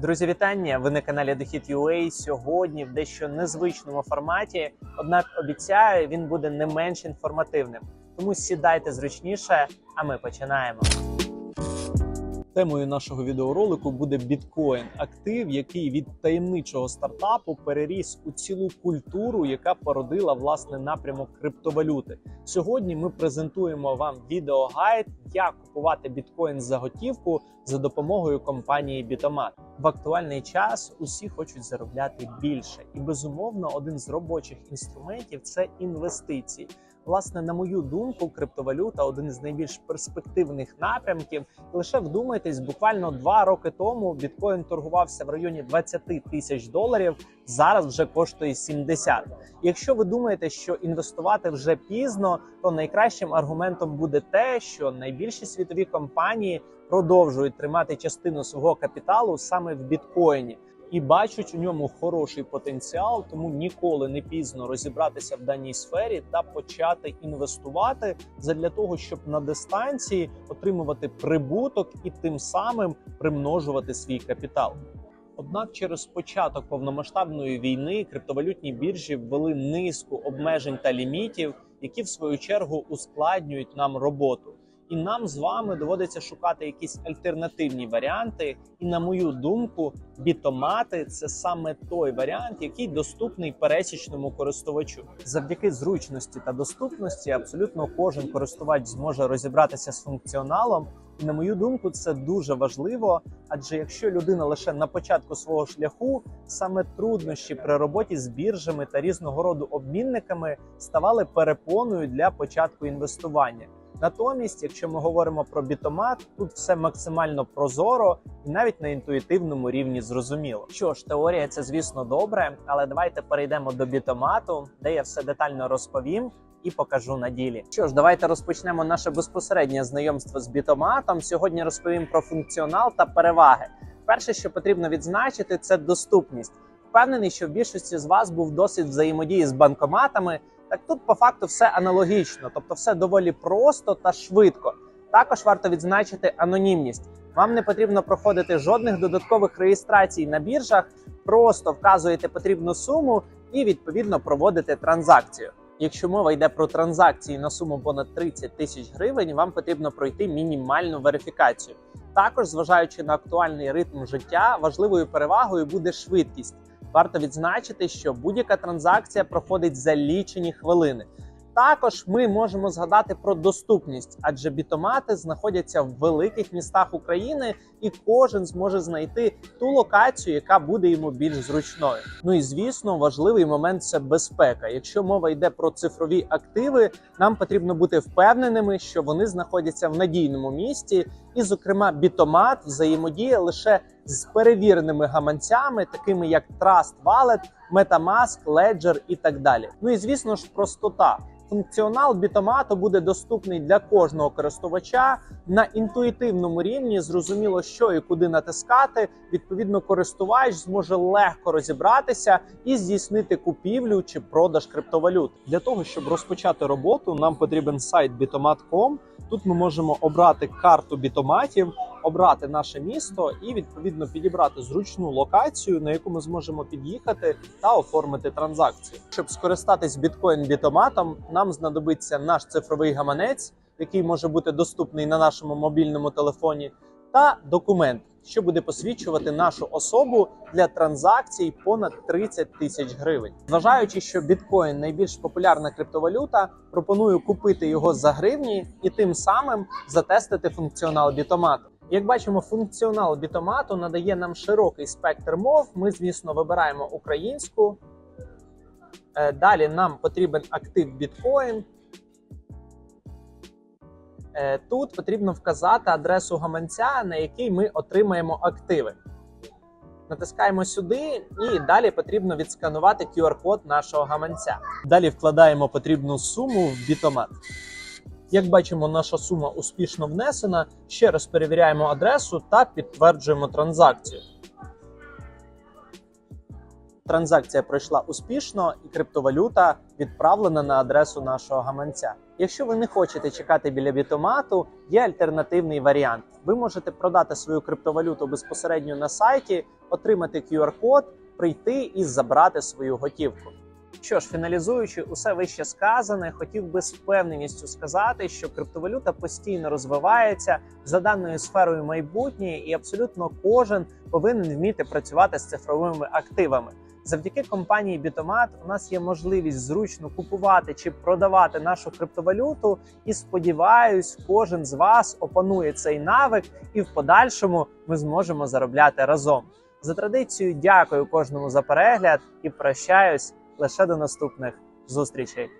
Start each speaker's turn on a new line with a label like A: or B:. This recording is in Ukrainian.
A: Друзі, вітання! Ви на каналі Дохід.ua. Сьогодні в дещо незвичному форматі. Однак обіцяю, він буде не менш інформативним. Тому сідайте зручніше, а ми починаємо. Темою нашого відеоролику буде біткоін, актив, який від таємничого стартапу переріс у цілу культуру, яка породила власне напрямок криптовалюти. Сьогодні ми презентуємо вам відеогайд, як купувати біткоін за готівку за допомогою компанії Bitomat. В актуальний час усі хочуть заробляти більше, і безумовно, один з робочих інструментів це інвестиції. Власне, на мою думку, криптовалюта один з найбільш перспективних напрямків. Лише вдумайтесь, буквально два роки тому біткоін торгувався в районі 20 тисяч доларів. Зараз вже коштує 70. Якщо ви думаєте, що інвестувати вже пізно, то найкращим аргументом буде те, що найбільші світові компанії продовжують тримати частину свого капіталу саме в біткоїні. І бачать у ньому хороший потенціал, тому ніколи не пізно розібратися в даній сфері та почати інвестувати задля того, щоб на дистанції отримувати прибуток і тим самим примножувати свій капітал. Однак, через початок повномасштабної війни криптовалютні біржі ввели низку обмежень та лімітів, які в свою чергу ускладнюють нам роботу. І нам з вами доводиться шукати якісь альтернативні варіанти. І на мою думку, бітомати це саме той варіант, який доступний пересічному користувачу. Завдяки зручності та доступності, абсолютно кожен користувач зможе розібратися з функціоналом. І на мою думку, це дуже важливо. Адже якщо людина лише на початку свого шляху, саме труднощі при роботі з біржами та різного роду обмінниками ставали перепоною для початку інвестування. Натомість, якщо ми говоримо про бітомат, тут все максимально прозоро і навіть на інтуїтивному рівні зрозуміло. Що ж, теорія це звісно добре, але давайте перейдемо до бітомату, де я все детально розповім. І покажу на ділі. Що ж, давайте розпочнемо наше безпосереднє знайомство з бітоматом. Сьогодні розповім про функціонал та переваги. Перше, що потрібно відзначити, це доступність. Впевнений, що в більшості з вас був досвід взаємодії з банкоматами. Так тут по факту все аналогічно, тобто все доволі просто та швидко. Також варто відзначити анонімність. Вам не потрібно проходити жодних додаткових реєстрацій на біржах, просто вказуєте потрібну суму і відповідно проводите транзакцію. Якщо мова йде про транзакції на суму понад 30 тисяч гривень, вам потрібно пройти мінімальну верифікацію. Також, зважаючи на актуальний ритм життя, важливою перевагою буде швидкість. Варто відзначити, що будь-яка транзакція проходить за лічені хвилини. Також ми можемо згадати про доступність, адже бітомати знаходяться в великих містах України, і кожен зможе знайти ту локацію, яка буде йому більш зручною. Ну і звісно, важливий момент це безпека. Якщо мова йде про цифрові активи, нам потрібно бути впевненими, що вони знаходяться в надійному місці, і, зокрема, бітомат взаємодіє лише з перевіреними гаманцями, такими як Trust Wallet, MetaMask, Ledger і так далі. Ну і звісно ж, простота. Функціонал бітомату буде доступний для кожного користувача на інтуїтивному рівні. Зрозуміло, що і куди натискати. Відповідно, користувач зможе легко розібратися і здійснити купівлю чи продаж криптовалют. Для того щоб розпочати роботу, нам потрібен сайт bitomat.com. Тут ми можемо обрати карту бітоматів, обрати наше місто і відповідно підібрати зручну локацію, на яку ми зможемо під'їхати та оформити транзакцію. Щоб скористатись біткоін бітоматом, нам знадобиться наш цифровий гаманець, який може бути доступний на нашому мобільному телефоні, та документ, що буде посвідчувати нашу особу для транзакцій понад 30 тисяч гривень. Зважаючи, що біткоін найбільш популярна криптовалюта, пропоную купити його за гривні і тим самим затестити функціонал бітомату. Як бачимо, функціонал бітомату надає нам широкий спектр мов. Ми, звісно, вибираємо українську. Е, Далі нам потрібен актив біткоін. Е, Тут потрібно вказати адресу гаманця, на який ми отримаємо активи. Натискаємо сюди, і далі потрібно відсканувати QR-код нашого гаманця. Далі вкладаємо потрібну суму в бітомат. Як бачимо, наша сума успішно внесена. Ще раз перевіряємо адресу та підтверджуємо транзакцію. Транзакція пройшла успішно, і криптовалюта відправлена на адресу нашого гаманця. Якщо ви не хочете чекати біля бітомату, є альтернативний варіант. Ви можете продати свою криптовалюту безпосередньо на сайті, отримати QR-код, прийти і забрати свою готівку. Що ж, фіналізуючи усе вище сказане, хотів би з впевненістю сказати, що криптовалюта постійно розвивається за даною сферою майбутнє, і абсолютно кожен повинен вміти працювати з цифровими активами. Завдяки компанії Bitomat у нас є можливість зручно купувати чи продавати нашу криптовалюту. І сподіваюсь, кожен з вас опанує цей навик, і в подальшому ми зможемо заробляти разом. За традицією, дякую кожному за перегляд і прощаюсь лише до наступних зустрічей.